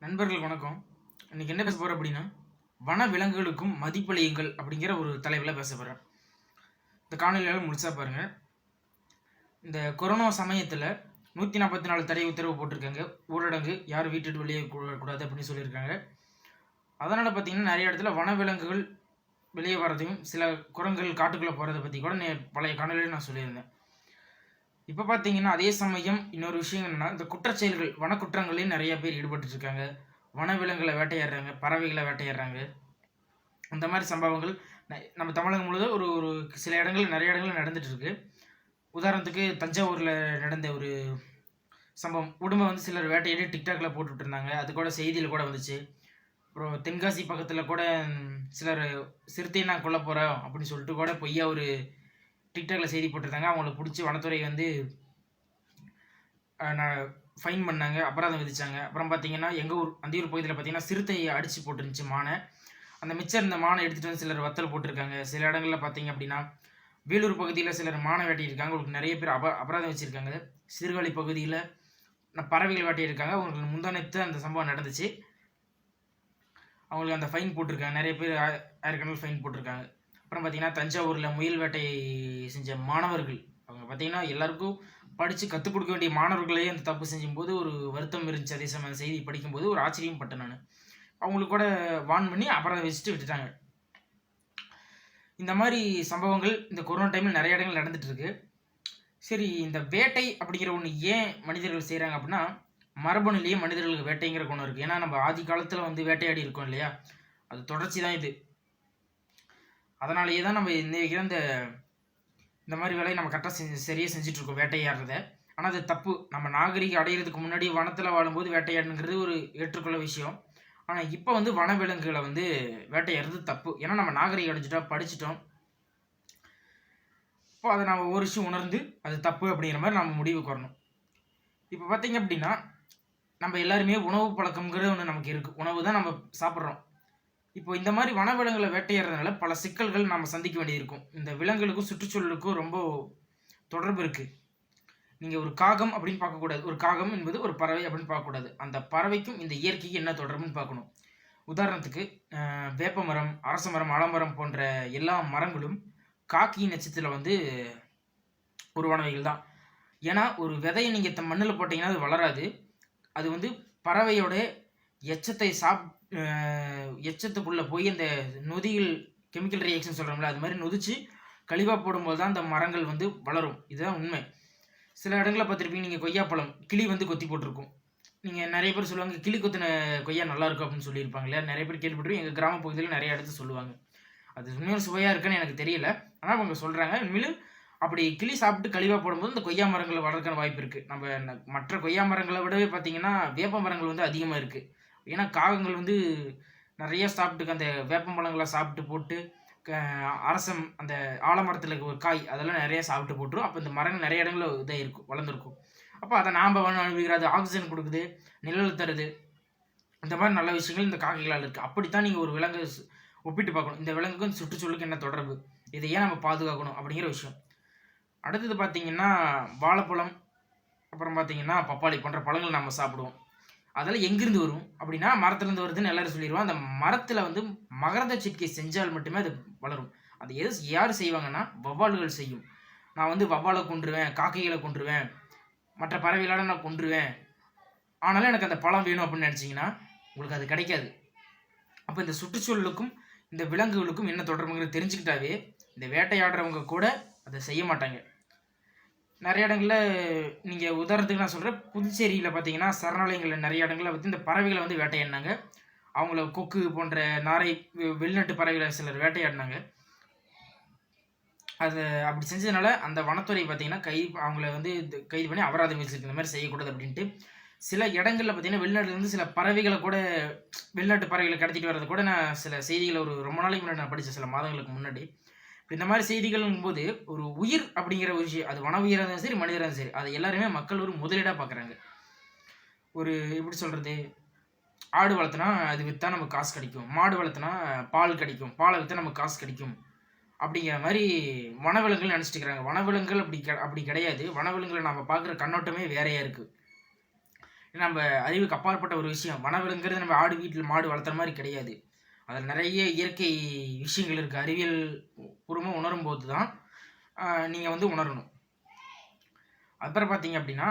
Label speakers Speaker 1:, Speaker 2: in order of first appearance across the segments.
Speaker 1: நண்பர்கள் வணக்கம். இன்னைக்கு என்ன பேச போகிறோம் அப்படின்னா வன விலங்குகளுக்கும் மதிப்பளியுங்கள் அப்படிங்கிற ஒரு தலைவில் பேச போகிறேன் இந்த காணொலியால் முழுசா பாருங்கள் இந்த கொரோனா சமயத்தில் நூற்றி நாற்பத்தி நாலு தடை உத்தரவு போட்டிருக்காங்க. ஊரடங்கு யாரும் வீட்டு வெளியே கூடாது அப்படின்னு சொல்லியிருக்காங்க. அதனால் பார்த்தீங்கன்னா நிறைய இடத்துல வனவிலங்குகள் வெளியே வர்றதையும் சில குரங்குகள் காட்டுக்குள்ளே போகிறத பற்றி கூட நே- பழைய காணொலியில் நான் சொல்லியிருந்தேன். இப்போ பார்த்தீங்கன்னா அதே சமயம் இன்னொரு விஷயம் என்னன்னா இந்த குற்றச்செயல்கள் வனக்குற்றங்களையும் நிறைய பேர் ஈடுபட்டு இருக்காங்க வனவிலங்குகளை வேட்டையாடுறாங்க பறவைகளை வேட்டையாடுறாங்க. அந்த மாதிரி சம்பவங்கள் ந- நம்ம தமிழகம் முழுவதும் ஒரு ஒரு சில இடங்கள் நிறைய இடங்கள் நடந்துட்டு இருக்கு உதாரணத்துக்கு தஞ்சாவூரில் நடந்த ஒரு சம்பவம். உடம்ப வந்து சிலர் வேட்டையாடி டிக்டாக்ல போட்டுட்டு இருந்தாங்க அது கூட செய்தியில் கூட வந்துச்சு. அப்புறம் தென்காசி பக்கத்தில் கூட சிலர் சிறுத்தையை நான் கொல்ல போகிறோம் அப்படின்னு சொல்லிட்டு கூட பொய்யா ஒரு டிக்டாக்ல செய்தி போட்டிருந்தாங்க. அவங்கள பிடிச்சி வனத்துறை வந்து நான் ஃபைன் பண்ணாங்க. அபராதம் விதித்தாங்க அப்புறம் பார்த்தீங்கன்னா எங்கள் ஊர் அந்தியூர் பகுதியில் பார்த்தீங்கன்னா சிறுத்தையை அடித்து போட்டுருந்துச்சு மானை. அந்த மிச்சம் இருந்த மானை எடுத்துகிட்டு வந்து சிலர் வத்தல் போட்டிருக்காங்க. சில இடங்களில் பார்த்தீங்க அப்படின்னா வேலூர் பகுதியில் சிலர் மானை வேட்டியிருக்காங்க. உங்களுக்கு நிறைய பேர் அப அபராதம் வச்சுருக்காங்க. சீர்காழி பகுதியில் நான் பறவைகள் வேட்டையிருக்காங்க. அவங்களுக்கு முந்தானத்து அந்த சம்பவம் நடந்துச்சு. அவங்களுக்கு அந்த ஃபைன் போட்டிருக்காங்க. நிறைய பேர் ஏற்கனவே ஃபைன் போட்டிருக்காங்க. அப்புறம் பார்த்தீங்கன்னா தஞ்சாவூரில் முயல் வேட்டை செஞ்ச மாணவர்கள். அவங்க பார்த்தீங்கன்னா எல்லாருக்கும் படித்து கற்றுக் கொடுக்க வேண்டிய மாணவர்களே அந்த தப்பு செஞ்சும்போது ஒரு வருத்தம் இருந்துச்சு. அதே சமயம் செய்தி படிக்கும்போது ஒரு ஆச்சரியம் பட்டேன் நான். அவங்களுக்கு கூட வான் பண்ணி அப்புறம் வச்சுட்டு விட்டுட்டாங்க. இந்த மாதிரி சம்பவங்கள் இந்த கொரோனா டைமில் நிறைய இடங்கள் நடந்துட்டு இருக்கு. சரி இந்த வேட்டை அப்படிங்கிற ஒன்று ஏன் மனிதர்கள் செய்கிறாங்க அப்படின்னா மரபணுலேயே மனிதர்களுக்கு வேட்டைங்கிற ஒன்று இருக்குது ஏன்னா நம்ம ஆதி காலத்தில் வந்து வேட்டையாடி இருக்கோம் இல்லையா? அது தொடர்ச்சி தான் இது. அதனாலேயே தான் நம்ம இன்றைக்கி இந்த இந்த மாதிரி வேலையை நம்ம கரெக்டாக செஞ்சு சரியாக செஞ்சிட்ருக்கோம் வேட்டையாடுறத. ஆனால் அது தப்பு. நம்ம நாகரிகம் அடையிறதுக்கு முன்னாடி வனத்தில் வாழும்போது வேட்டையாடுங்கிறது ஒரு ஏற்றுக்கொள்ள விஷயம். ஆனால் இப்போ வந்து வனவிலங்குகளை வந்து வேட்டையாடுறது தப்பு. ஏன்னா நம்ம நாகரிகம் அடைஞ்சிட்டோம் படிச்சிட்டோம். இப்போ அதை நம்ம ஒரு விஷயம் உணர்ந்து அது தப்பு அப்படிங்கிற மாதிரி நம்ம முடிவுக்கு வரணும் இப்போ பார்த்தீங்க அப்படின்னா நம்ம எல்லாருமே உணவு பழக்கம்ங்கிறது ஒன்று நமக்கு இருக்குது உணவு தான் நம்ம சாப்பிட்றோம். இப்போ இந்த மாதிரி வனவிலங்குகளை வேட்டையாடுறதுனால பல சிக்கல்கள் நாம் சந்திக்க வேண்டியிருக்கும். இந்த விலங்குகளுக்கும் சுற்றுச்சூழலுக்கும் ரொம்ப தொடர்பு இருக்குது நீங்கள் ஒரு காகம் அப்படின்னு பார்க்கக்கூடாது. ஒரு காகம் என்பது ஒரு பறவை அப்படின்னு பார்க்கக்கூடாது. அந்த பறவைக்கும் இந்த இயற்கைக்கு என்ன தொடர்புன்னு பார்க்கணும். உதாரணத்துக்கு வேப்ப மரம் அரச மரம் ஆலமரம் போன்ற எல்லா மரங்களும் காக்கி நட்சத்திரத்தில் வந்து உருவானவைகள் தான். ஏன்னா ஒரு விதையை நீங்கள் மண்ணில் போட்டிங்கன்னா அது வளராது. அது வந்து பறவையோட எச்சத்தை சாப் எச்சத்துக்குள்ளே போய் அந்த நொதியில் கெமிக்கல் ரியாக்ஷன் சொல்கிறோம்ல அது மாதிரி நொதிச்சு கழிவாக போடும்போது தான் அந்த மரங்கள் வந்து வளரும். இதுதான் உண்மை. சில இடங்களில் பார்த்துருப்பீங்க நீங்கள் கொய்யாப்பழம் கிளி வந்து கொத்தி போட்டிருக்கும். நீங்கள் நிறைய பேர் சொல்லுவாங்க கிளி கொத்தின கொய்யா நல்லாயிருக்கும் அப்படின்னு சொல்லியிருப்பாங்க இல்லையா? நிறைய பேர் கேள்விப்பட்டிருக்கோம் எங்கள் கிராம பகுதியில் நிறைய இடத்துல சொல்லுவாங்க. அது உண்மையான சுவையாக இருக்குன்னு எனக்கு தெரியல. ஆனால் அவங்க சொல்கிறாங்க உண்மையிலும் அப்படி கிளி சாப்பிட்டு கழிவாக போடும்போது இந்த கொய்யா மரங்களை வளர்க்க வாய்ப்பு இருக்குது நம்ம மற்ற கொய்யா மரங்களை விடவே பார்த்தீங்கன்னா வேப்ப மரங்கள் வந்து அதிகமாக இருக்குது ஏன்னா காகங்கள் வந்து நிறைய சாப்பிட்டு அந்த வேப்பம்பழங்களை சாப்பிட்டு போட்டு க- அரசம் அந்த ஆலமரத்தில் இருக்கிற காய் அதெல்லாம் நிறைய சாப்பிட்டு போட்டுரும். அப்போ இந்த மரங்கள் நிறைய இடங்களில் இதாக இருக்கும் வளர்ந்துருக்கும். அப்போ அதை நாம் அனுபவிக்கிறது ஆக்சிஜன் கொடுக்குது நிழல் தருது. இந்த மாதிரி நல்ல விஷயங்கள் இந்த காக்கைகளால் இருக்குது அப்படித்தான் நீங்கள் ஒரு விலங்கு ஒப்பிட்டு பார்க்கணும். இந்த விலங்குக்கும் சுற்றுச்சூழலுக்கு என்ன தொடர்பு? இதை ஏன் நம்ம பாதுகாக்கணும் அப்படிங்கிற விஷயம். அடுத்தது பார்த்திங்கன்னா வாழைப்பழம் அப்புறம் பார்த்திங்கன்னா பப்பாளி போன்ற பழங்கள் நம்ம சாப்பிடுவோம். அதெல்லாம் எங்கிருந்து வரும்? அப்படின்னா மரத்துலேருந்து வருதுன்னு எல்லாரும் சொல்லிடுவோம் அந்த மரத்தில் வந்து மகரந்த சிட்கை செஞ்சால் மட்டுமே அது வளரும். அது எது யார் செய்வாங்கன்னா வவ்வால்கள் செய்யும். நான் வந்து வவ்வாலை கொன்றுவேன் காக்கைகளை கொன்றுவேன் மற்ற பறவைகளோட நான் கொன்றுவேன். ஆனாலும் எனக்கு அந்த பழம் வேணும் அப்படின்னு நினச்சிங்கன்னா உங்களுக்கு அது கிடைக்காது. அப்போ இந்த சுற்றுச்சூழலுக்கும் இந்த விலங்குகளுக்கும் என்ன தொடர்புங்கிறது தெரிஞ்சுக்கிட்டாவே இந்த வேட்டையாடுறவங்க கூட அதை செய்ய மாட்டாங்க. நிறைய இடங்களில் நீங்கள் உதாரணத்துக்கு நான் சொல்கிறேன் புதுச்சேரியில் பார்த்தீங்கன்னா சரணாலயங்களில் நிறைய இடங்களில் வந்து இந்த பறவைகளை வந்து வேட்டையாடினாங்க. அவங்கள கொக்கு போன்ற நாரை வெளிநாட்டு பறவைகளை சிலர் வேட்டையாடினாங்க. அது அப்படி செஞ்சதுனால அந்த வனத்துறை பார்த்தீங்கன்னா கை அவங்கள வந்து கைது பண்ணி அபராதம் வச்சுருக்கு இந்த மாதிரி செய்யக்கூடாது அப்படின்ட்டு. சில இடங்களில் பார்த்தீங்கன்னா வெளிநாட்டுலேருந்து சில பறவைகளை கூட வெளிநாட்டு பறவைகளை கடத்திட்டு வர்றது கூட நான் சில செய்திகளை ஒரு ரொம்ப நாளைக்கு முன்னாடி நான் படித்தேன் சில மாதங்களுக்கு முன்னாடி. இந்த மாதிரி செய்திகள்ங்கும் போது ஒரு உயிர் அப்படிங்கிற ஒரு விஷயம் அது வன உயிராக இருந்தாலும் சரி மனிதராக இருந்தாலும் சரி அதை எல்லாருமே மக்கள் ஒரு முதலீடாக பார்க்குறாங்க ஒரு எப்படி சொல்கிறது ஆடு வளர்த்துனா அது விற்றா நமக்கு காசு கிடைக்கும். மாடு வளர்த்துனா பால் கிடைக்கும். பாலை விற்றா நமக்கு காசு கிடைக்கும். அப்படிங்கிற மாதிரி வனவிலங்குகள் நினச்சிட்டு இருக்கிறாங்க வனவிலங்குகள் அப்படி அப்படி கிடையாது. வனவிலங்குகளை நம்ம பார்க்குற கண்ணோட்டமே வேறையாக இருக்குது நம்ம அறிவுக்கு அப்பாற்பட்ட ஒரு விஷயம். வனவிலங்குறது நம்ம ஆடு வீட்டில் மாடு வளர்த்துற மாதிரி கிடையாது. அதில் நிறைய இயற்கை விஷயங்கள் இருக்குது அறிவியல் பூர்வமாக உணரும் போது தான் நீங்கள் வந்து உணரணும். அப்புறம் பார்த்தீங்க அப்படின்னா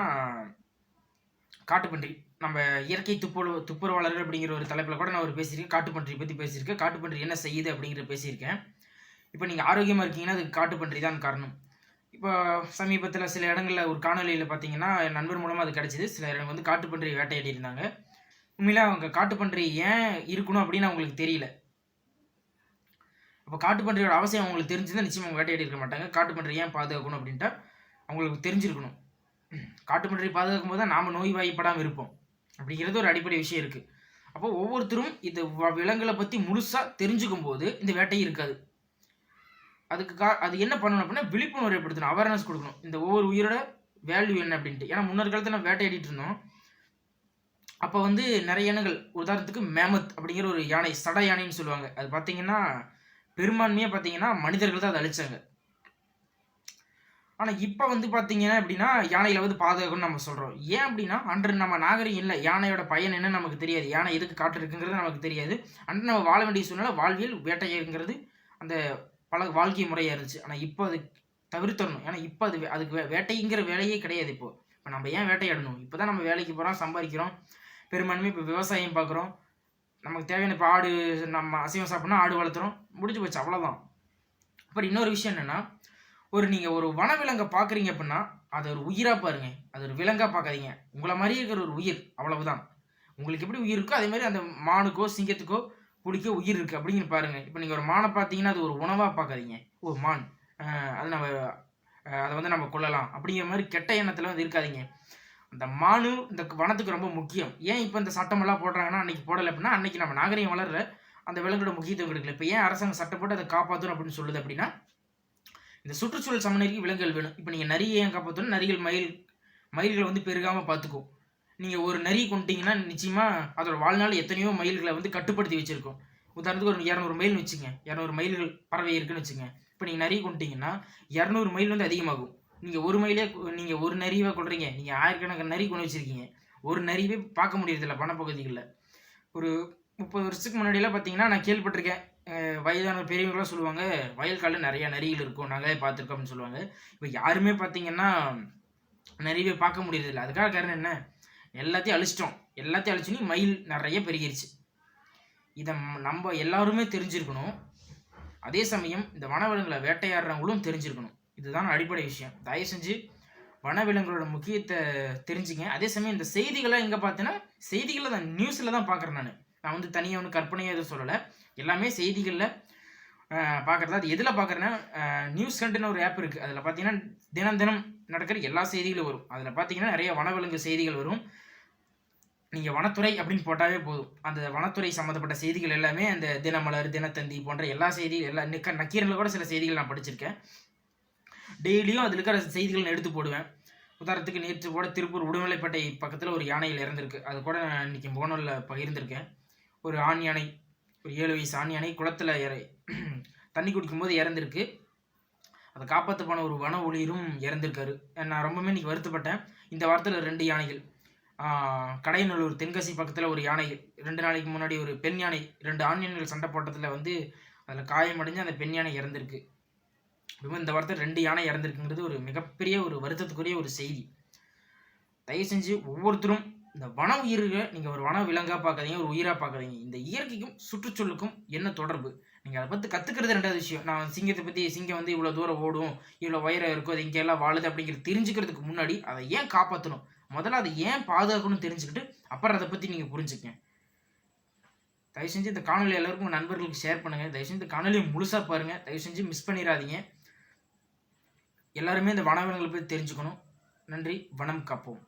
Speaker 1: காட்டுப்பன்றி. நம்ம இயற்கை துப்புரவு துப்புரவாளர்கள் அப்படிங்கிற ஒரு தலைப்பில் கூட நான் ஒரு பேசியிருக்கேன். காட்டுப்பன்றி பற்றி பேசியிருக்கேன். காட்டுப்பன்றி என்ன செய்யுது அப்படிங்கிற பேசியிருக்கேன். இப்போ நீங்கள் ஆரோக்கியமாக இருக்கீங்கன்னா அதுக்கு காட்டுப்பன்றி தான் காரணம். இப்போ சமீபத்தில் சில இடங்களில் ஒரு காணொலியில் பார்த்தீங்கன்னா என் நண்பர் மூலமாக அது கிடச்சிது. சில இடங்கள் வந்து காட்டுப்பன்றி வேட்டையாடி இருந்தாங்க உண்மையில அவங்க காட்டுப்பன்றி ஏன் இருக்கணும் அப்படின்னு அவங்களுக்கு தெரியல. அப்போ காட்டுப்பன்றியோட அவசியம் அவங்களுக்கு தெரிஞ்சுதான் நிச்சயம் அவங்க வேட்டையாடி இருக்க மாட்டாங்க. காட்டுப்பன்றி ஏன் பாதுகாக்கணும் அப்படின்ட்டு அவங்களுக்கு தெரிஞ்சிருக்கணும். காட்டுப்பன்றி பாதுகாக்கும் போது தான் நாம் நோய்வாய்ப்படாமல் இருப்போம். அப்படிங்கிறது ஒரு அடிப்படை விஷயம் இருக்குது அப்போ ஒவ்வொருத்தரும் இந்த விலங்குகளை பற்றி முழுசாக தெரிஞ்சுக்கும் போது இந்த வேட்டை இருக்காது. அதுக்கு கா அது என்ன பண்ணணும் அப்படின்னா விழிப்புணர்வு ஏற்படுத்தணும் அவேர்னஸ் கொடுக்கணும். இந்த ஒவ்வொரு உயிரோட வேல்யூ என்ன அப்படின்ட்டு. ஏன்னா முன்னொரு காலத்தில் நம்ம வேட்டையாடிட்டு இருந்தோம். அப்போ வந்து நிறைய யானைகள் உதாரணத்துக்கு மேமத் அப்படிங்கிற ஒரு யானை சட யானைன்னு சொல்லுவாங்க. அது பார்த்தீங்கன்னா பெரும்பான்மையாக பார்த்தீங்கன்னா மனிதர்கள் தான் அதை அழிச்சாங்க. ஆனால் இப்போ வந்து பார்த்தீங்கன்னா அப்படின்னா யானையில் வந்து பாதுகாக்கணும்னு நம்ம சொல்கிறோம் ஏன் அப்படின்னா அன்று நம்ம நாகரிகம் இல்லை யானையோட பயன் என்னன்னு நமக்கு தெரியாது. யானை எதுக்கு காட்டு இருக்குங்கிறது நமக்கு தெரியாது. அன்று நம்ம வாழ வேண்டிய சூழ்நிலை வாழ்வியல் வேட்டையங்கிறது அந்த பல வாழ்க்கை முறையாக இருந்துச்சு. ஆனால் இப்போ அது தவிர்த்தரணும் ஏன்னா இப்போ அது வே- அதுக்கு வே- வேட்டைங்கிற வேலையே கிடையாது இப்போது இப்போ நம்ம ஏன் வேட்டையாடணும்? இப்போ தான் நம்ம வேலைக்கு போகிறோம் சம்பாதிக்கிறோம். பெரும்பான்மை இப்போ விவசாயம் பார்க்குறோம் நமக்கு தேவையான இப்போ ஆடு நம்ம அசைவம் சாப்பிட்னா ஆடு வளர்த்துறோம். முடிஞ்சு போச்சு அவ்வளோதான் அப்புறம் இன்னொரு விஷயம் என்னென்னா ஒரு நீங்கள் ஒரு வனவிலங்கை பார்க்குறீங்க அப்படின்னா அதை ஒரு உயிராக பாருங்க. அது ஒரு விலங்காக பார்க்காதீங்க உங்களை மாதிரி இருக்கிற ஒரு உயிர் அவ்வளவுதான். உங்களுக்கு எப்படி உயிர் இருக்கோ அதே மாதிரி அந்த மானுக்கோ சிங்கத்துக்கோ பிடிக்க உயிர் இருக்குது அப்படிங்கிற பாருங்க. இப்போ நீங்கள் ஒரு மானை பார்த்தீங்கன்னா அது ஒரு உணவாக பார்க்காதீங்க ஓ மான். அது நம்ம அதை வந்து நம்ம கொள்ளலாம் அப்படிங்கிற மாதிரி கெட்ட எண்ணத்தில் வந்து இருக்காதீங்க. அந்த மானு இந்த வனத்துக்கு ரொம்ப முக்கியம். ஏன் இப்போ இந்த சட்டமெல்லாம் போடுறாங்கன்னா அன்னைக்கு போடலை அப்படின்னா அன்னைக்கு நம்ம நாகரிகம் வளரல அந்த விலங்கோட முக்கியத்துவம் கிடைக்கல. இப்போ ஏன் அரசாங்கம் சட்டம் போட்டு அதை காப்பாற்றணும் அப்படின்னு சொல்லுது அப்படின்னா இந்த சுற்றுச்சூழல் சமநிலைக்கு விலங்குகள் வேணும். இப்போ நீங்கள் நரியை ஏன் காப்பாற்றணும் நரிகள் மயில் மயில்களை வந்து பெருகாமல் பார்த்துக்கும். நீங்கள் ஒரு நரி கொண்டீங்கன்னா நிச்சயமாக அதோட வாழ்நாள் எத்தனையோ மயில்களை வந்து கட்டுப்படுத்தி வச்சுருக்கோம். உதாரணத்துக்கு ஒரு இரநூறு மைல்னு வச்சுங்க. இரநூறு மயில்கள் பறவை இருக்குன்னு வச்சுங்க. இப்போ நீங்கள் நரி கொண்டீங்கன்னா இரநூறு மைல் வந்து அதிகமாகும். நீங்கள் ஒரு மைலே நீங்கள் ஒரு நரிவை கொள்றீங்க நீங்கள் ஆயிரக்கணக்கான நரி கொண்டு வச்சுருக்கீங்க. ஒரு நரிவே பார்க்க முடியறதில்ல வனப்பகுதிகளில். ஒரு முப்பது வருஷத்துக்கு முன்னாடியெல்லாம் பார்த்தீங்கன்னா நான் கேள்விப்பட்டிருக்கேன். வயதான பெரியவங்களாம் சொல்லுவாங்க வயல்காலில் நிறையா நரிகள் இருக்கும் நாங்களே பார்த்துருக்கோம் அப்படின்னு சொல்லுவாங்க. இப்போ யாருமே பார்த்தீங்கன்னா நிறையவே பார்க்க முடியறதில்ல. அதுக்காக காரணம் என்ன? எல்லாத்தையும் அழிச்சிட்டோம். எல்லாத்தையும் அழிச்சுன்னு மயில் நிறைய பெருகிருச்சு. இதை நம்ம எல்லாருமே தெரிஞ்சிருக்கணும். அதே சமயம் இந்த வனவிலங்குகளை வேட்டையாடுறவங்களும் தெரிஞ்சிருக்கணும். இதுதான் அடிப்படை விஷயம். தயவு செஞ்சு வனவிலங்குகளோட முக்கியத்தை தெரிஞ்சுங்க. அதே சமயம் இந்த செய்திகளை எங்கே பார்த்தேன்னா செய்திகளை தான் நியூஸில் தான் பார்க்குறேன் நான். நான் வந்து தனியாக ஒன்றும் கற்பனையாக எதுவும் சொல்லலை. எல்லாமே செய்திகளில் பார்க்குறது. அது எதில் பார்க்குறேன்னா நியூஸ் கண்டுன்னு ஒரு ஆப் இருக்குது அதில் பார்த்தீங்கன்னா தினம் தினம் நடக்கிற எல்லா செய்திகளும் வரும். அதில் பார்த்தீங்கன்னா நிறைய வனவிலங்கு செய்திகள் வரும். நீங்கள் வனத்துறை அப்படின்னு போட்டாவே போதும். அந்த வனத்துறை சம்மந்தப்பட்ட செய்திகள் எல்லாமே அந்த தினமலர் தினத்தந்தி போன்ற எல்லா செய்திகள் எல்லா நிக்க நக்கீரனில் கூட சில செய்திகள் நான் படிச்சிருக்கேன். டெய்லியும் அதில் இருக்கிற செய்திகள் நான் எடுத்து போடுவேன். உதாரணத்துக்கு நேற்று கூட திருப்பூர் உடுமலைப்பேட்டை பக்கத்தில் ஒரு யானையில் இறந்துருக்கு. அது கூட நான் இன்னைக்கு போனலில் பகிர்ந்திருக்கேன். ஒரு ஆண் யானை ஒரு ஏழு வயசு ஆண் யானை குளத்தில் இற தண்ணி குடிக்கும்போது இறந்துருக்கு. அதை காப்பாற்ற போன ஒரு வன ஊழியரும் இறந்திருக்காரு. நான் ரொம்பவுமே இன்றைக்கி வருத்தப்பட்டேன். இந்த வாரத்தில் ரெண்டு யானைகள். கடையநல்லூர் தென்காசி பக்கத்தில் ஒரு யானை ரெண்டு நாளைக்கு முன்னாடி ஒரு பெண் யானை ரெண்டு ஆண் யானைகள் சண்டை போட்டதில் வந்து அதில் காயமடைஞ்சு அந்த பெண் யானை இறந்திருக்கு. இப்போ இந்த வாரத்தில் ரெண்டு யானை இறந்துருக்குங்கிறது ஒரு மிகப்பெரிய ஒரு வருத்தத்துக்குரிய ஒரு செய்தி. தயவு செஞ்சு ஒவ்வொருத்தரும் இந்த வன உயிர்களை நீங்கள் ஒரு வன விலங்காக பார்க்காதீங்க ஒரு உயிராக பார்க்காதீங்க. இந்த இயற்கைக்கும் சுற்றுச்சூழலுக்கும் என்ன தொடர்பு? நீங்கள் அதை பற்றி கற்றுக்கிறது ரெண்டாவது விஷயம். நான் சிங்கத்தை பற்றி சிங்கம் வந்து இவ்வளோ தூரம் ஓடும் இவ்வளோ உயரம் இருக்கும் அது இங்கே எல்லாம் வாழுது அப்படிங்கிறது தெரிஞ்சுக்கிறதுக்கு முன்னாடி அதை ஏன் காப்பாற்றணும் முதல்ல அதை ஏன் பாதுகாக்கணும்னு தெரிஞ்சுக்கிட்டு அப்புறம் அதை பற்றி நீங்கள் புரிஞ்சுக்கங்க. தயவு செஞ்சு இந்த காணொலி எல்லாருக்கும் நண்பர்களுக்கு ஷேர் பண்ணுங்கள் தயவு செஞ்சு இந்த காணொலியை முழுசாக பாருங்கள் தயவு செஞ்சு மிஸ் பண்ணிடாதீங்க. எல்லாருமே இந்த வனவிலங்குகளை பற்றி தெரிஞ்சுக்கணும். நன்றி. வனம் காப்போம்.